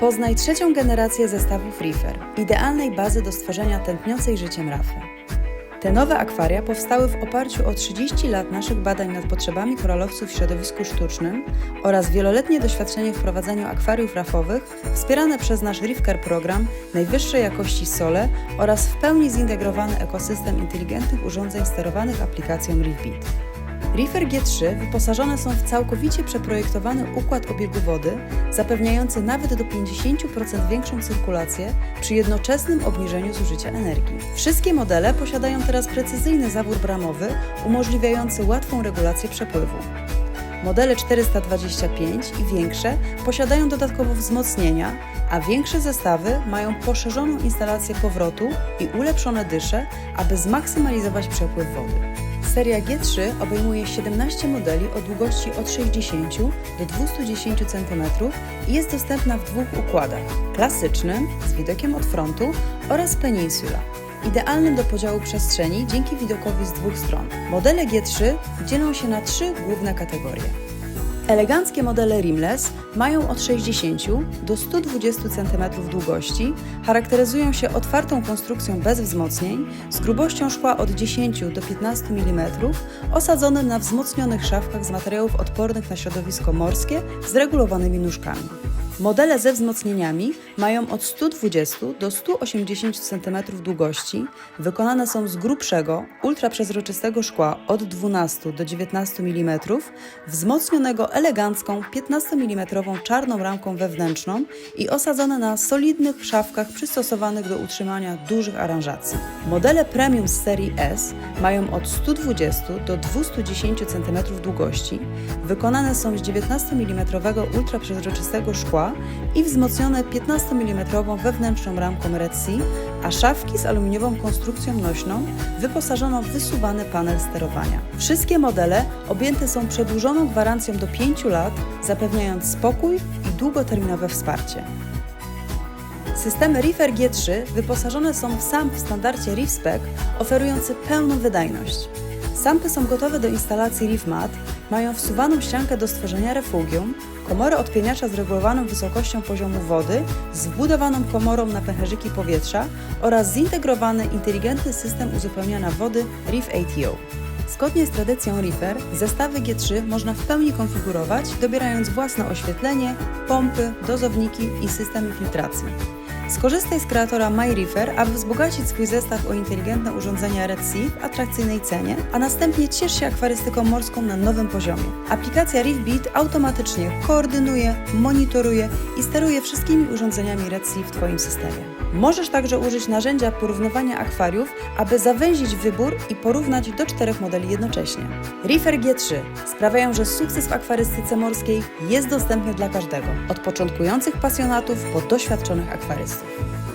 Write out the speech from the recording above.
Poznaj trzecią generację zestawów Reefer, idealnej bazy do stworzenia tętniącej życiem rafy. Te nowe akwaria powstały w oparciu o 30 lat naszych badań nad potrzebami koralowców w środowisku sztucznym oraz wieloletnie doświadczenie w prowadzeniu akwariów rafowych wspierane przez nasz Reefcare program najwyższej jakości sole oraz w pełni zintegrowany ekosystem inteligentnych urządzeń sterowanych aplikacją ReefBeat. Reefer G3 wyposażone są w całkowicie przeprojektowany układ obiegu wody, zapewniający nawet do 50% większą cyrkulację przy jednoczesnym obniżeniu zużycia energii. Wszystkie modele posiadają teraz precyzyjny zawór bramowy umożliwiający łatwą regulację przepływu. Modele 425 i większe posiadają dodatkowo wzmocnienia, a większe zestawy mają poszerzoną instalację powrotu i ulepszone dysze, aby zmaksymalizować przepływ wody. Seria G3 obejmuje 17 modeli o długości od 60 do 210 cm i jest dostępna w dwóch układach: klasycznym z widokiem od frontu oraz Peninsula, idealnym do podziału przestrzeni dzięki widokowi z dwóch stron. Modele G3 dzielą się na trzy główne kategorie. Eleganckie modele rimless mają od 60 do 120 cm długości, charakteryzują się otwartą konstrukcją bez wzmocnień, z grubością szkła od 10 do 15 mm, osadzonym na wzmocnionych szafkach z materiałów odpornych na środowisko morskie z regulowanymi nóżkami. Modele ze wzmocnieniami mają od 120 do 180 cm długości, wykonane są z grubszego, ultraprzezroczystego szkła od 12 do 19 mm, wzmocnionego elegancką 15 mm czarną ramką wewnętrzną i osadzone na solidnych szafkach przystosowanych do utrzymania dużych aranżacji. Modele premium z serii S mają od 120 do 210 cm długości, wykonane są z 19 mm ultraprzezroczystego szkła i wzmocnione 15 mm wewnętrzną ramką Red Sea, a szafki z aluminiową konstrukcją nośną wyposażono w wysuwany panel sterowania. Wszystkie modele objęte są przedłużoną gwarancją do 5 lat, zapewniając spokój i długoterminowe wsparcie. Systemy Reefer G3 wyposażone są w SAMP w standardzie ReefSpec, oferujący pełną wydajność. Sampy są gotowe do instalacji ReefMat, mają wsuwaną ściankę do stworzenia refugium, komorę odpieniacza z regulowaną wysokością poziomu wody, z wbudowaną komorą na pęcherzyki powietrza oraz zintegrowany inteligentny system uzupełniania wody Reef ATO. Zgodnie z tradycją Reefer, zestawy G3 można w pełni konfigurować, dobierając własne oświetlenie, pompy, dozowniki i systemy filtracji. Skorzystaj z kreatora MyReefer, aby wzbogacić swój zestaw o inteligentne urządzenia Red Sea w atrakcyjnej cenie, a następnie ciesz się akwarystyką morską na nowym poziomie. Aplikacja ReefBeat automatycznie koordynuje, monitoruje i steruje wszystkimi urządzeniami Red Sea w Twoim systemie. Możesz także użyć narzędzia porównywania akwariów, aby zawęzić wybór i porównać do czterech modeli jednocześnie. Reefer G3 sprawiają, że sukces w akwarystyce morskiej jest dostępny dla każdego, od początkujących pasjonatów po doświadczonych akwarystów. Thanks.